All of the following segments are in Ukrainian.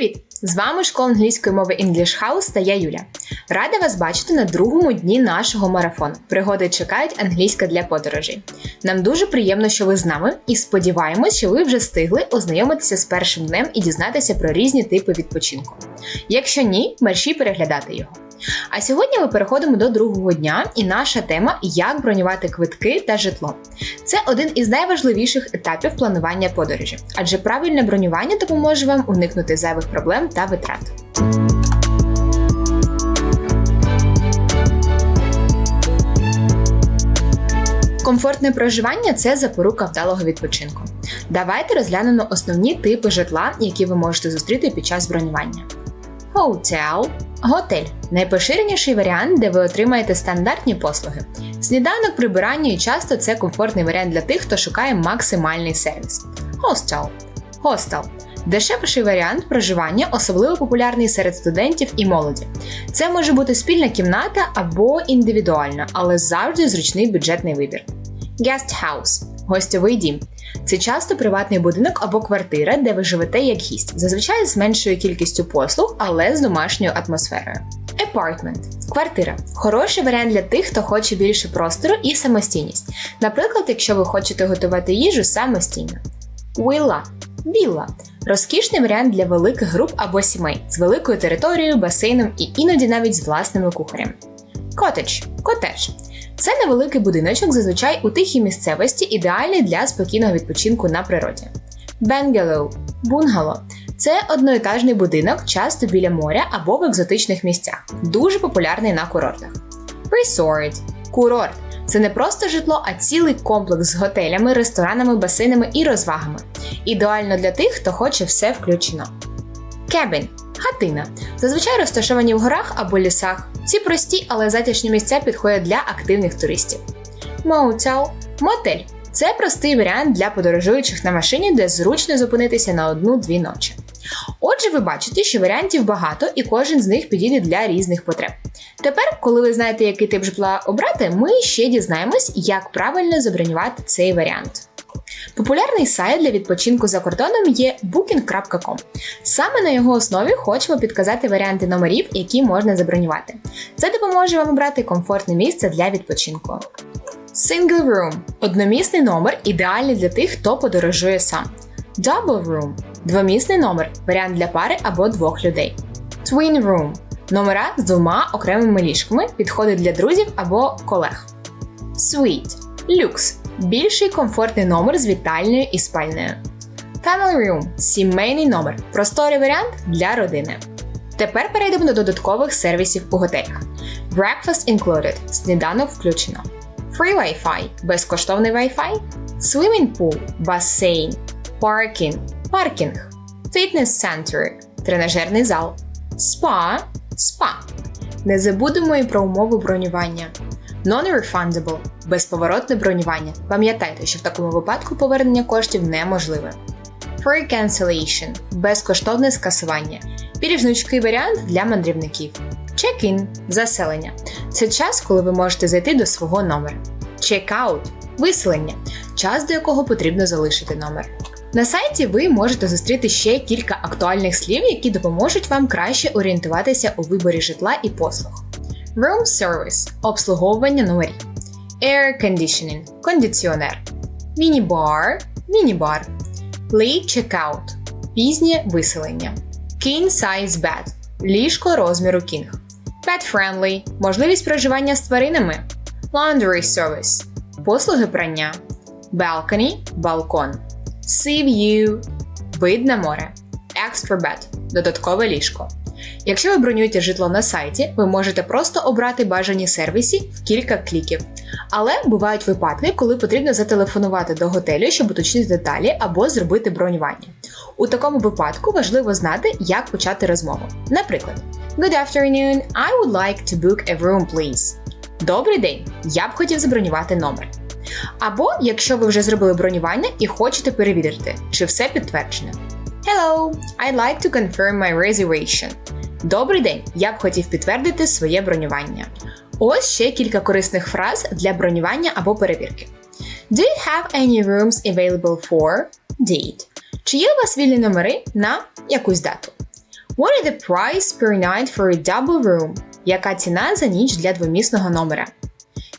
Привіт! З вами школа англійської мови English House та я Юля. Рада вас бачити на другому дні нашого марафону. Пригоди чекають англійська для подорожей. Нам дуже приємно, що ви з нами, і сподіваємось, що ви вже встигли ознайомитися з першим днем і дізнатися про різні типи відпочинку. Якщо ні, мерші переглядати його. А сьогодні ми переходимо до другого дня, і наша тема як бронювати квитки та житло. Це один із найважливіших етапів планування подорожі, адже правильне бронювання допоможе вам уникнути зайвих проблем та витрат. Комфортне проживання це запорука вдалого відпочинку. Давайте розглянемо основні типи житла, які ви можете зустріти під час бронювання. Hotel – готель найпоширеніший варіант, де ви отримаєте стандартні послуги. Сніданок, прибирання і часто це комфортний варіант для тих, хто шукає максимальний сервіс. Hostel – Hostel – дешевший варіант проживання, особливо популярний серед студентів і молоді. Це може бути спільна кімната або індивідуальна, але завжди зручний бюджетний вибір. Guest House – гостьовий дім. Це часто приватний будинок або квартира, де ви живете як гість, зазвичай з меншою кількістю послуг, але з домашньою атмосферою. Apartment – квартира. Хороший варіант для тих, хто хоче більше простору і самостійність. Наприклад, якщо ви хочете готувати їжу самостійно. Вілла – вілла розкішний варіант для великих груп або сімей з великою територією, басейном і іноді навіть з власними кухарем. Котедж – котедж це невеликий будиночок, зазвичай у тихій місцевості, ідеальний для спокійного відпочинку на природі. Бенгелоу бунгало це одноетажний будинок, часто біля моря або в екзотичних місцях, дуже популярний на курортах. Resort – курорт це не просто житло, а цілий комплекс з готелями, ресторанами, басейнами і розвагами. Ідеально для тих, хто хоче все включено. Cabin – хатина, зазвичай розташовані в горах або лісах. Ці прості, але затишні місця підходять для активних туристів. Motel – мотель це простий варіант для подорожуючих на машині, де зручно зупинитися на одну-дві ночі. Отже, ви бачите, що варіантів багато і кожен з них підійде для різних потреб. Тепер, коли ви знаєте, який тип житла обрати, ми ще дізнаємось, як правильно забронювати цей варіант. Популярний сайт для відпочинку за кордоном є booking.com. Саме на його основі хочемо підказати варіанти номерів, які можна забронювати. Це допоможе вам обрати комфортне місце для відпочинку. Single room одномісний номер ідеальний для тих, хто подорожує сам. Double room двомісний номер варіант для пари або двох людей. Twin room номера з двома окремими ліжками підходить для друзів або колег. Suite люкс більший комфортний номер з вітальною і спальнею. Family Room сімейний номер, просторий варіант для родини. Тепер перейдемо до додаткових сервісів у готелях. Breakfast included сніданок включено. Free Wi-Fi безкоштовний Wi-Fi, Swimming pool басейн, Parking паркінг, Fitness Center тренажерний зал, Spa спа. Не забудемо і про умови бронювання. Non-refundable безповоротне бронювання. Пам'ятайте, що в такому випадку повернення коштів неможливе. Free cancellation безкоштовне скасування. Більш гнучкий варіант для мандрівників. Check-in заселення. Це час, коли ви можете зайти до свого номера. Check-out виселення час до якого потрібно залишити номер. На сайті ви можете зустріти ще кілька актуальних слів, які допоможуть вам краще орієнтуватися у виборі житла і послуг. Room Service обслуговування номерів. Air Conditioning кондиціонер. Міні-бар міні-бар. Late Checkout пізнє виселення. King Size Bed ліжко розміру King. Pet Friendly можливість проживання з тваринами. Laundry Service послуги прання. Balcony балкон. Sea View вид на море. Extra Bed додаткове ліжко. Якщо ви бронюєте житло на сайті, ви можете просто обрати бажані сервісі в кілька кліків. Але бувають випадки, коли потрібно зателефонувати до готелю, щоб уточнити деталі або зробити бронювання. У такому випадку важливо знати, як почати розмову. Наприклад, Good afternoon, I would like to book a room, please. Добрий день! Я б хотів забронювати номер. Або якщо ви вже зробили бронювання і хочете перевірити, чи все підтверджено. Hello, I'd like to confirm my reservation. Добрий день! Я б хотів підтвердити своє бронювання. Ось ще кілька корисних фраз для бронювання або перевірки. Do you have any rooms available for date? Чи є у вас вільні номери на якусь дату? What is the price per night for a double room? Яка ціна за ніч для двомісного номера?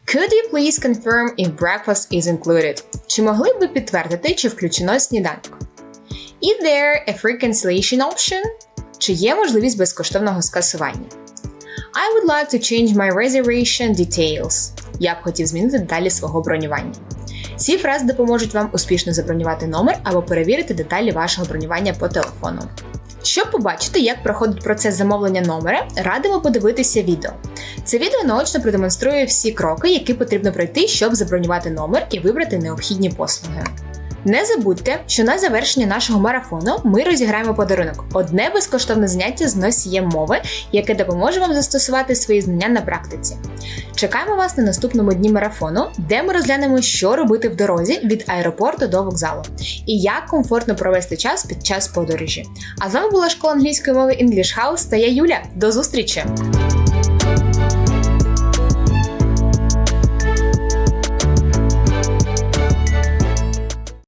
Could you please confirm if breakfast is included? Чи могли б ви підтвердити, чи включено сніданок? Is there a free cancellation option? Чи є можливість безкоштовного скасування? I would like to change my reservation details. Я б хотів змінити деталі свого бронювання. Ці фрази допоможуть вам успішно забронювати номер або перевірити деталі вашого бронювання по телефону. Щоб побачити, як проходить процес замовлення номера, радимо подивитися відео. Це відео наочно продемонструє всі кроки, які потрібно пройти, щоб забронювати номер і вибрати необхідні послуги. Не забудьте, що на завершення нашого марафону ми розіграємо подарунок одне безкоштовне заняття з носієм мови, яке допоможе вам застосувати свої знання на практиці. Чекаємо вас на наступному дні марафону, де ми розглянемо, що робити в дорозі від аеропорту до вокзалу і як комфортно провести час під час подорожі. А з вами була школа англійської мови English House та я Юля. До зустрічі!